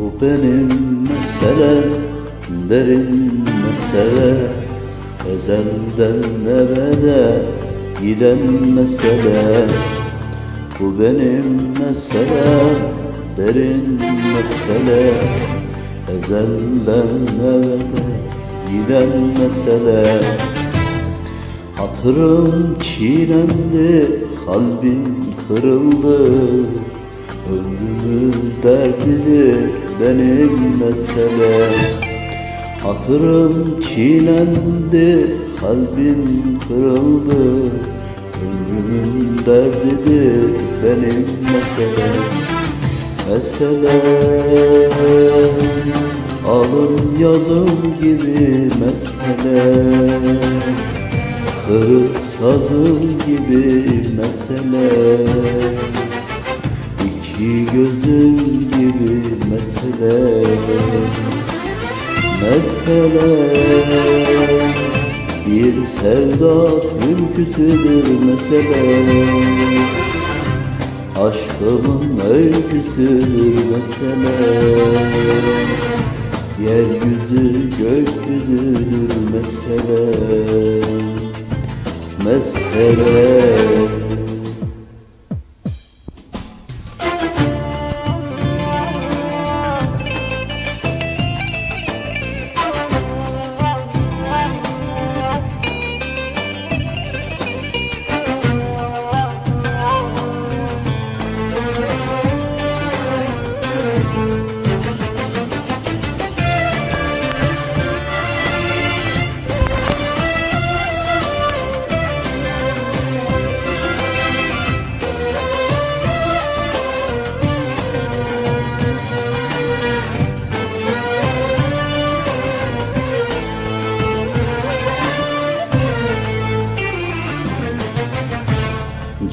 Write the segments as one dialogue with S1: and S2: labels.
S1: Bu benim meselem, derin mesele. Ezelden ebede giden mesele? Bu benim meselem, derin mesele. Ezelden ebede giden mesele? Hatırım çiğnendi, kalbim kırıldı Ömrümün derdidir benim mesele Hatırım çiğnendi, kalbim kırıldı. Ömrümün derdidir benim mesele Mesele alın yazım gibi mesele. Kırık sazın gibi mesele İki gözün gibi mesele Mesele. Bir sevda türküsüdür mesele. Aşkımın öyküsüdür mesele. Yeryüzü gökyüzüdür mesele. Mesele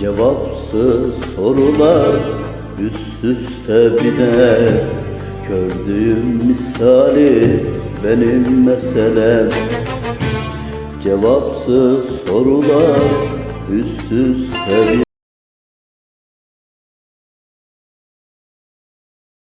S1: Cevapsız sorular üst üste biner Gördüğüm misali benim meselem. Cevapsız sorular üst üste biner